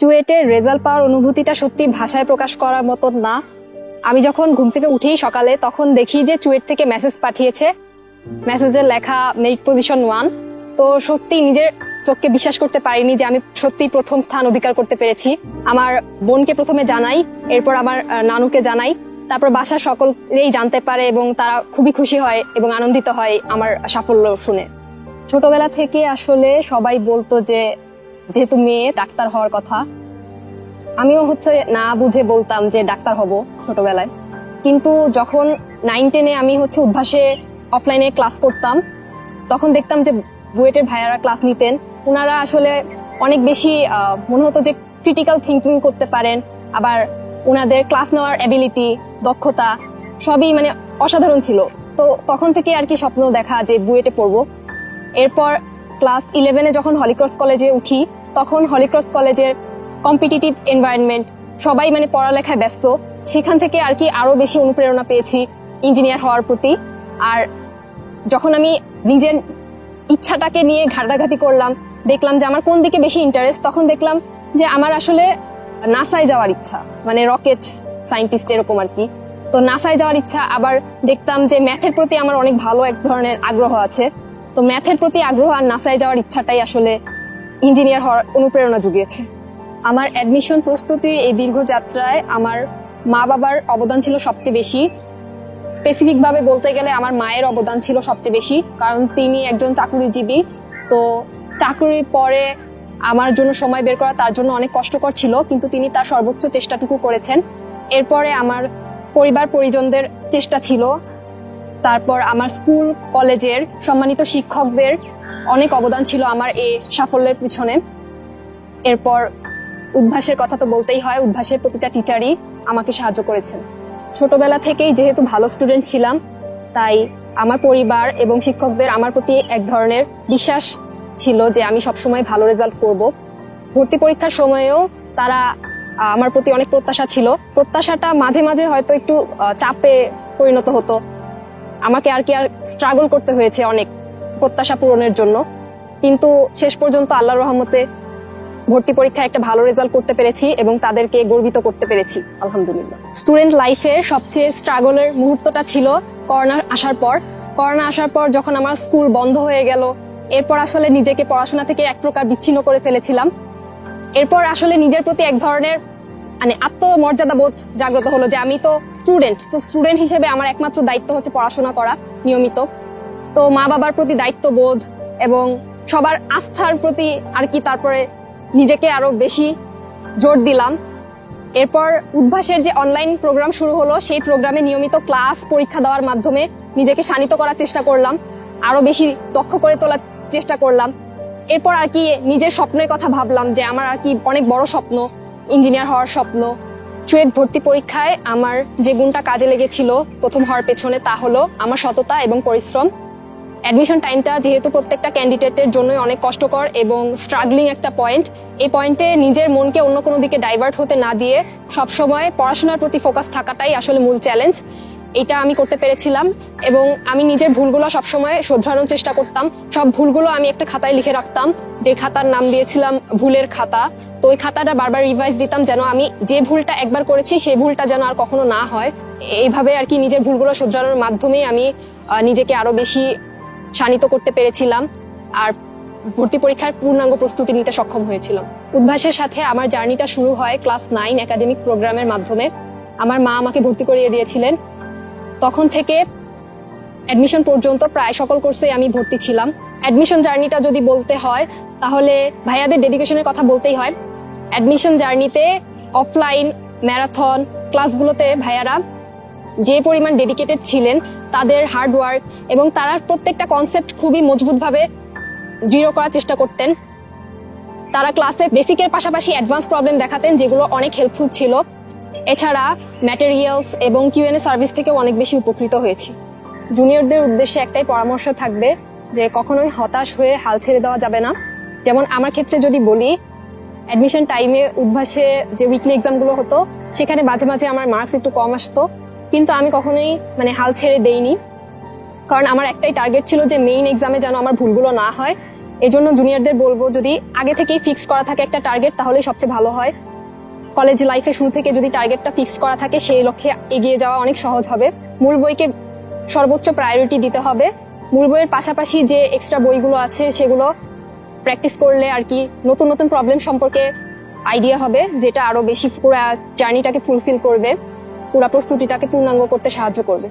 চুয়েটের result পাওয়ার অনুভূতিটা সত্যি ভাষায় প্রকাশ করার মতন না। আমি যখন ঘুম থেকে উঠেই সকালে তখন দেখি যে চুয়েট থেকে মেসেজ পাঠিয়েছে। মেসেজের লেখা মেরিট পজিশন ওয়ান তো সত্যি নিজের চোখকে বিশ্বাস করতে পারিনি যে আমি সত্যি প্রথম স্থান অধিকার করতে পেরেছি। আমার বোনকে প্রথমে জানাই, এরপর আমার নানুকে জানাই। তারপর বাসার সকলেই জানতে পারে এবং তারা খুবই খুশি হয় এবং আনন্দিত হয় আমার সাফল্য শুনে। ছোটবেলা থেকে আসলে সবাই বলতো যে যেহেতু মেয়ে, ডাক্তার হওয়ার কথা। আমিও হচ্ছে না বুঝে বলতাম যে ডাক্তার হব ছোটবেলায়। কিন্তু যখন নাইন টেনে আমি হচ্ছে উদ্ভাসে অফলাইনে ক্লাস করতাম, তখন দেখতাম যে বুয়েটের ভাইয়ারা ক্লাস নিতেন। ওনারা আসলে অনেক বেশি মনে হতো যে ক্রিটিক্যাল থিঙ্কিং করতে পারেন। আবার ওনাদের ক্লাস নেওয়ার অ্যাবিলিটি দক্ষতা সবই মানে অসাধারণ ছিল। তো তখন থেকে আর কি স্বপ্ন দেখা যে বুয়েটে পড়ব। এরপর ক্লাস ইলেভেনে যখন হলিক্রস কলেজে উঠি, তখন হলিক্রস কলেজের কম্পিটিটিভ এনভায়রনমেন্ট, সবাই মানে পড়ালেখায় ব্যস্ত, সেখান থেকে আর কি আরও বেশি অনুপ্রেরণা পেয়েছি ইঞ্জিনিয়ার হওয়ার প্রতি। আর যখন আমি নিজের ইচ্ছাটাকে নিয়ে ঘাটাঘাটি করলাম, দেখলাম যে আমার কোন দিকে বেশি ইন্টারেস্ট তখন দেখলাম যে আমার আসলে নাসায় যাওয়ার ইচ্ছা মানে রকেট সায়েন্টিস্ট এরকম আর কি। তো নাসায় যাওয়ার ইচ্ছা, আবার দেখতাম যে ম্যাথের প্রতি আমার অনেক ভালো এক ধরনের আগ্রহ আছে। তো ম্যাথের প্রতি আগ্রহ আর নাসায় যাওয়ার ইচ্ছাটাই আসলে ইঞ্জিনিয়ার হওয়ার অনুপ্রেরণা জুগিয়েছে। আমার অ্যাডমিশন প্রস্তুতির এই দীর্ঘ যাত্রায় আমার মা বাবার অবদান ছিল সবচেয়ে বেশি। স্পেসিফিক ভাবে বলতে গেলে আমার মায়ের অবদান ছিল সবচেয়ে বেশি, কারণ তিনি একজন চাকুরিজীবী। তো চাকরির পরে আমার জন্য সময় বের করা তার জন্য অনেক কষ্টকর ছিল, কিন্তু তিনি তার সর্বোচ্চ চেষ্টাটুকু করেছেন। এরপরে আমার পরিবার পরিজনদের চেষ্টা ছিল তারপর আমার স্কুল, কলেজের সম্মানিত শিক্ষকদের অনেক অবদান ছিল আমার এই সাফল্যের পিছনে। এরপর উদ্ভাসের কথা তো বলতেই হয়, উদ্ভাসের প্রতিটা টিচারই আমাকে সাহায্য করেছেন। ছোটবেলা থেকেই যেহেতু ভালো স্টুডেন্ট ছিলাম, তাই আমার পরিবার এবং শিক্ষকদের আমার প্রতি এক ধরনের বিশ্বাস ছিল যে আমি সবসময় ভালো রেজাল্ট করব। ভর্তি পরীক্ষার সময়েও তারা আমার প্রতি অনেক প্রত্যাশা ছিল। প্রত্যাশাটা মাঝে মাঝে হয়তো একটু চাপে পরিণত হতো। আমাকে আর কি আর স্ট্রাগল করতে হয়েছে অনেক প্রত্যাশা পূরণের জন্য। কিন্তু শেষ পর্যন্ত আল্লাহর রহমতে ভর্তি পরীক্ষায় একটা ভালো রেজাল্ট করতে পেরেছি এবং তাদেরকে গর্বিত করতে পেরেছি, আলহামদুলিল্লাহ। স্টুডেন্ট লাইফের সবচেয়ে স্ট্রাগলের মুহূর্তটা ছিল করোনা আসার পর। করোনা আসার পর যখন আমার স্কুল বন্ধ হয়ে গেল, এরপর আসলে নিজেকে পড়াশোনা থেকে এক প্রকার বিচ্ছিন্ন করে ফেলেছিলাম। এরপর আসলে নিজের প্রতি এক ধরনের মানে আত্মমর্যাদা বোধ জাগ্রত হলো যে আমি তো স্টুডেন্ট তো স্টুডেন্ট হিসেবে আমার একমাত্র দায়িত্ব হচ্ছে পড়াশোনা করা, নিয়মিত। তো মা বাবার প্রতি দায়িত্ববোধ এবং সবার আস্থার প্রতি আর কি তারপরে নিজেকে আরও বেশি জোর দিলাম। এরপর উদ্ভাসের যে অনলাইন প্রোগ্রাম শুরু হলো, সেই প্রোগ্রামে নিয়মিত ক্লাস পরীক্ষা দেওয়ার মাধ্যমে নিজেকে শানিত করার চেষ্টা করলাম, আরও বেশি দক্ষ করে তোলার চেষ্টা করলাম। এরপর আর কি নিজের স্বপ্নের কথা ভাবলাম যে আমার আর কি অনেক বড় স্বপ্ন ইঞ্জিনিয়ার হওয়ার স্বপ্ন। চুয়েট ভর্তি পরীক্ষায় আমার যে গুণটা কাজে লেগেছিল প্রথম হওয়ার পেছনে তা হলো আমার সততা এবং পরিশ্রম। অ্যাডমিশন টাইমটা যেহেতু প্রত্যেকটা ক্যান্ডিডেটের জন্যই অনেক কষ্টকর এবং স্ট্রাগলিং একটা পয়েন্ট, এই পয়েন্টে নিজের মনকে অন্য কোনো দিকে ডাইভার্ট হতে না দিয়ে সবসময় পড়াশোনার প্রতি ফোকাস থাকাটাই আসলে মূল চ্যালেঞ্জ। এটা আমি করতে পেরেছিলাম এবং আমি নিজের ভুলগুলো সবসময় শোধরানোর চেষ্টা করতাম। সব ভুলগুলো আমি একটা খাতায় লিখে রাখতাম। যে খাতার নাম দিয়েছিলাম, ভুলের খাতা। তো ওই খাতাটা বারবার রিভাইজ দিতাম যেন আমি যে ভুলটা একবার করেছি, সেই ভুলটা যেন আর কখনো না হয়। এইভাবে আর কি নিজের ভুলগুলো শোধরানোর মাধ্যমেই আমি নিজেকে আরও বেশি শানিত করতে পেরেছিলাম। আর ভর্তি পরীক্ষার পূর্ণাঙ্গ প্রস্তুতি নিতে সক্ষম হয়েছিলাম। উদ্ভাসের সাথে আমার জার্নিটা শুরু হয় ক্লাস নাইন একাডেমিক প্রোগ্রামের মাধ্যমে। আমার মা আমাকে ভর্তি করিয়ে দিয়েছিলেন। তখন থেকে অ্যাডমিশন পর্যন্ত প্রায় সকল কোর্সে আমি ভর্তি ছিলাম। অ্যাডমিশন জার্নিটা যদি বলতে হয়, তাহলে ভাইয়াদের ডেডিকেশনের কথা বলতেই হয়। অ্যাডমিশন জার্নিতে, অফলাইন, ম্যারাথন ক্লাসগুলোতে ভাইয়ারা যে পরিমাণ ডেডিকেটেড ছিলেন, তাদের হার্ডওয়ার্ক এবং তারা প্রত্যেকটা কনসেপ্ট খুবই মজবুতভাবে দৃঢ় করার চেষ্টা করতেন। তারা ক্লাসে বেসিকের পাশাপাশি অ্যাডভান্স প্রবলেম দেখাতেন, যেগুলো অনেক হেল্পফুল ছিল। এছাড়া ম্যাটেরিয়ালস এবং কিউএনএ সার্ভিস থেকেও অনেক বেশি উপকৃত হয়েছি। জুনিয়রদের উদ্দেশ্যে একটাই পরামর্শ থাকবে যে কখনোই হতাশ হয়ে হাল ছেড়ে দেওয়া যাবে না। যেমন আমার ক্ষেত্রে যদি বলি অ্যাডমিশন টাইমে উদ্ভাসে যে উইকলি এক্সামগুলো হতো, সেখানে মাঝে মাঝে আমার মার্কস একটু কম আসতো। কিন্তু আমি কখনোই মানে হাল ছেড়ে দেইনি। কারণ আমার একটাই টার্গেট ছিল যে মেইন এক্সামে যেন আমার ভুলগুলো না হয়। এই জন্য জুনিয়রদের বলব, যদি আগে থেকেই ফিক্স করা থাকে একটা টার্গেট তাহলেই সবচেয়ে ভালো হয়। কলেজ লাইফের শুরু থেকে যদি টার্গেটটা ফিক্সড করা থাকে, সেই লক্ষ্যে এগিয়ে যাওয়া অনেক সহজ হবে। মূল বইকে সর্বোচ্চ প্রায়োরিটি দিতে হবে। মূল বইয়ের পাশাপাশি যে এক্সট্রা বইগুলো আছে, সেগুলো প্র্যাকটিস করলে আর কি নতুন নতুন প্রবলেম সম্পর্কে আইডিয়া হবে, যেটা আরও বেশি পুরো জার্নিটাকে ফুলফিল করবে, পুরা প্রস্তুতিটাকে পূর্ণাঙ্গ করতে সাহায্য করবে।